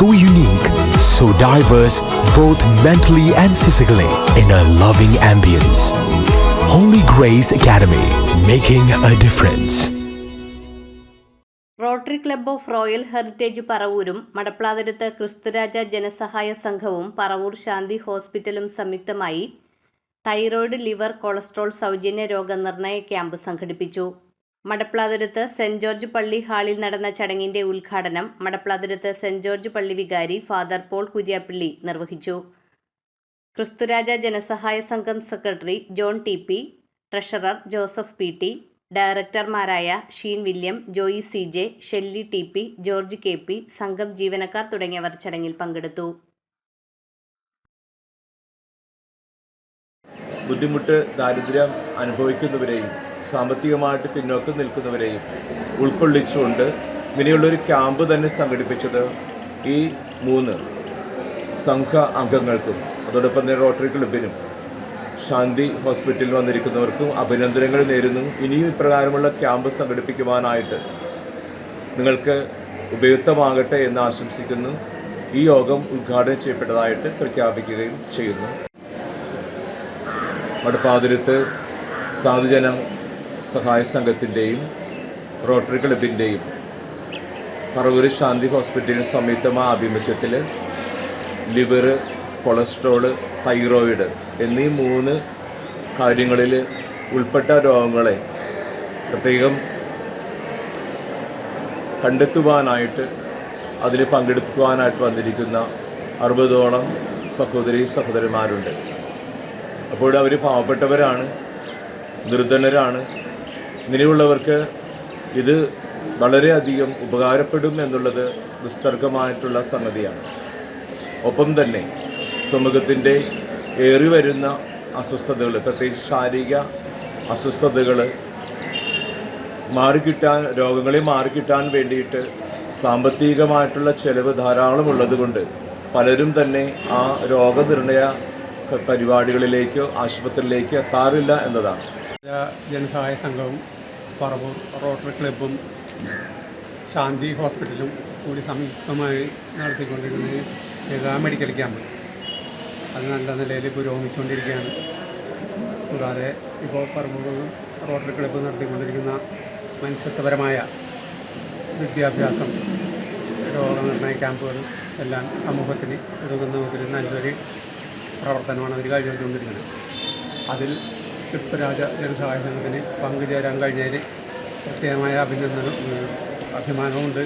so unique, so diverse, both mentally and physically, in a loving ambience. Holy Grace Academy, making a difference. Rotary club of royal heritage പറവൂരും Madaplathuruth ക്രിസ്തുരാജ ജനസഹായ സംഘവും പറവൂർ ശാന്തി ഹോസ്പിറ്റലും സംയുക്തമായി thyroid liver cholesterol സൗജന്യ രോഗനിർണയ camp സംഘടിപ്പിച്ചു Madaplathuruth saint George പള്ളി ഹാളിൽ നടന്ന ചടങ്ങിന്റെ ഉദ്ഘാടനം മടപ്ലാതുരത്ത് സെന്റ് ജോർജ് പള്ളി വികാരി ഫാദർ പോൾ കുര്യാപ്പിള്ളി നിർവഹിച്ചു. Kristuraja Janasahaya Sangham secretary John T P treasurer Joseph P T ഡയറക്ടർമാരായ Sheen William Joy C J Shelly T P George K P സംഘം ജീവനക്കാർ തുടങ്ങിയവർ ചടങ്ങിൽ പങ്കെടുത്തു. ബുദ്ധിമുട്ട് ദാരിദ്ര്യം അനുഭവിക്കുന്നവരെയും സാമ്പത്തികമായിട്ട് പിന്നോക്കം നിൽക്കുന്നവരെയും ഉൾക്കൊള്ളിച്ചുകൊണ്ട് ഇങ്ങനെയുള്ളൊരു ക്യാമ്പ് തന്നെ സംഘടിപ്പിച്ചത് ഈ മൂന്ന് സംഘ അംഗങ്ങൾക്കും അതോടൊപ്പം തന്നെ റോട്ടറി ക്ലബിനും ശാന്തി ഹോസ്പിറ്റലിൽ വന്നിരിക്കുന്നവർക്കും അഭിനന്ദനങ്ങൾ നേരുന്നു. ഇനിയും ഇപ്രകാരമുള്ള ക്യാമ്പ് സംഘടിപ്പിക്കുവാനായിട്ട് നിങ്ങൾക്ക് ഉപയുക്തമാകട്ടെ എന്ന് ആശംസിക്കുന്നു. ഈ യോഗം ഉദ്ഘാടനം ചെയ്യപ്പെട്ടതായിട്ട് പ്രഖ്യാപിക്കുകയും ചെയ്യുന്നു. മടപ്പാതിരത്ത് സാധുജന സഹായ സംഘത്തിന്റെയും റോട്ടറി ക്ലബിന്റെയും പറവൂർ ശാന്തി ഹോസ്പിറ്റലിന് സംയുക്തമായ ആഭിമുഖ്യത്തിൽ ലിവർ കൊളസ്ട്രോൾ തൈറോയിഡ് എന്നീ മൂന്ന് കാര്യങ്ങളിൽ ഉൾപ്പെട്ട രോഗങ്ങളെ പ്രത്യേകം കണ്ടെത്തുവാനായിട്ട് അതിൽ പങ്കെടുക്കുവാനായിട്ട് വന്നിരിക്കുന്ന അറുപതോളം സഹോദരി സഹോദരന്മാരുണ്ട്. അപ്പോൾ അവർ പാവപ്പെട്ടവരാണ് നിർധനരാണ്. ഇങ്ങനെയുള്ളവർക്ക് ഇത് വളരെയധികം ഉപകാരപ്പെടും എന്നുള്ളത് നിസ്തർക്കമായിട്ടുള്ള സംഗതിയാണ്. ഒപ്പം തന്നെ സമൂഹത്തിന്റെ ഏറി വരുന്ന അസ്വസ്ഥതകൾ പ്രത്യേകിച്ച് ശാരീരിക അസ്വസ്ഥതകൾ മാറിക്കിട്ടാൻ രോഗങ്ങളെ മാറിക്കിട്ടാൻ വേണ്ടിയിട്ട് സാമ്പത്തികമായിട്ടുള്ള ചെലവ് ധാരാളം ഉള്ളതുകൊണ്ട് പലരും തന്നെ ആ രോഗനിർണയ പരിപാടികളിലേക്കോ ആശുപത്രിയിലേക്കോ എത്താറില്ല എന്നതാണ്. ജനസഹായ സംഘവും പറവൂർ റോട്ടറി ക്ലബ്ബും ശാന്തി ഹോസ്പിറ്റലും കൂടി സംയുക്തമായി നടത്തിക്കൊണ്ടിരിക്കുന്ന ഏതാ മെഡിക്കൽ ക്യാമ്പ്. അത് നല്ല നിലയിൽ പുരോഗമിച്ചുകൊണ്ടിരിക്കുകയാണ്. കൂടാതെ ഇപ്പോൾ പറവൂർ റോട്ടറി ക്ലബ്ബ് നടത്തിക്കൊണ്ടിരിക്കുന്ന മനുഷ്യത്വപരമായ വിദ്യാഭ്യാസം രോഗനിർണയ ക്യാമ്പുകൾ എല്ലാം സമൂഹത്തിന് ഉതകുന്ന ഒരു നല്ലൊരു പ്രവർത്തനമാണ് അവർ കാഴ്ചവെച്ചുകൊണ്ടിരിക്കുന്നത്. അതിൽ ക്രിസ്തുരാജ ജനസഹായത്തിന് പങ്കുചേരാൻ കഴിഞ്ഞതിൽ പ്രത്യേകമായ അഭിനന്ദനം അഭിമാനമുണ്ട്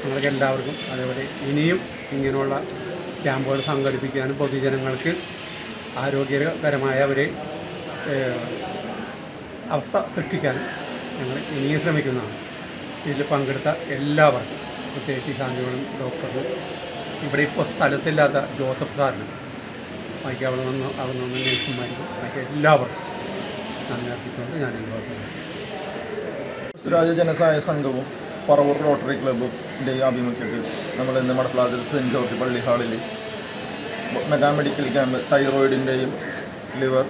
ഞങ്ങൾക്ക് എല്ലാവർക്കും അതേപോലെ ഇനിയും ഇങ്ങനെയുള്ള ക്യാമ്പുകൾ സംഘടിപ്പിക്കാനും പൊതുജനങ്ങൾക്ക് ആരോഗ്യകരമായ ഒരു അവസ്ഥ സൃഷ്ടിക്കാനും ഞങ്ങൾ ഇനിയും ശ്രമിക്കുന്നതാണ്. ഇതിൽ പങ്കെടുത്ത എല്ലാവർക്കും പ്രത്യേകിച്ച് ശാന്തികളും ഡോക്ടറും ഇവിടെ ഇപ്പോൾ സ്ഥലത്തില്ലാത്ത ജോസഫ് സാറിനും ബാക്കി അവിടെ നിന്ന് അവിടെ നിന്ന് നേഴ്സുമാർക്കും ബാക്കി എല്ലാവർക്കും നന്ദി ഞാൻ ഈ രാജ്യ രാജ ജനസഹായ സംഘവും പറവൂർ റോട്ടറി ക്ലബ്ബിന്റെ ആഭിമുഖ്യത്തിൽ നമ്മൾ ഇന്ന് മടപ്ലാതിൽ സെന്റ് ജോർജ് പള്ളി ഹാളിൽ മെഗാ മെഡിക്കൽ ക്യാമ്പ് തൈറോയിഡിന്റെയും ലിവർ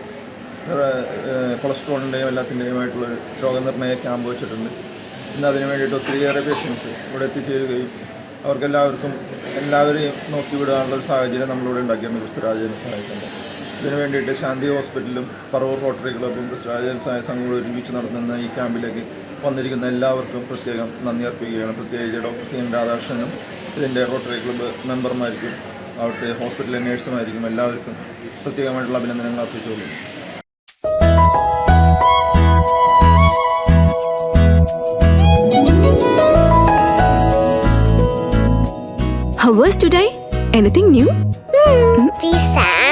കൊളസ്ട്രോളിന്റെയും എല്ലാത്തിന്റെയുമായിട്ടുള്ള രോഗനിർണയ ക്യാമ്പ് വെച്ചിട്ടുണ്ട്. ഇന്ന് അതിന് വേണ്ടിയിട്ട് ഒത്തിരിയേറെ പേഷ്യൻസ് ഇവിടെ എത്തിച്ചേരുകയും അവർക്കെല്ലാവർക്കും എല്ലാവരെയും നോക്കി വിടാനുള്ള ഒരു സാഹചര്യം നമ്മളിവിടെ ഉണ്ടാക്കിയിട്ടുണ്ട് ക്രിസ്തുരാജ ജനസഹായ സംഘം. ഇതിനു വേണ്ടിയിട്ട് ശാന്തി ഹോസ്പിറ്റലും പറവൂർ റോട്ടറി ക്ലബ്ബും ജനസഹായ സംഘവും ഒരുമിച്ച് നടത്തുന്ന ഈ ക്യാമ്പിലേക്ക് വന്നിരിക്കുന്ന എല്ലാവർക്കും പ്രത്യേകം നന്ദി അർപ്പിക്കുകയാണ് പ്രത്യേകിച്ച് ഡോക്ടർ സി എൻ രാധാകൃഷ്ണനും ഇതിന്റെ റോട്ടറി ക്ലബ്ബ് മെമ്പർമാർക്കും അവിടുത്തെ ഹോസ്പിറ്റലിലെ നേഴ്സുമായിരിക്കും എല്ലാവർക്കും പ്രത്യേകമായിട്ടുള്ള അഭിനന്ദനങ്ങൾ അർപ്പിച്ചുകൊള്ളുന്നു How was today? Anything new? Hmm. sang,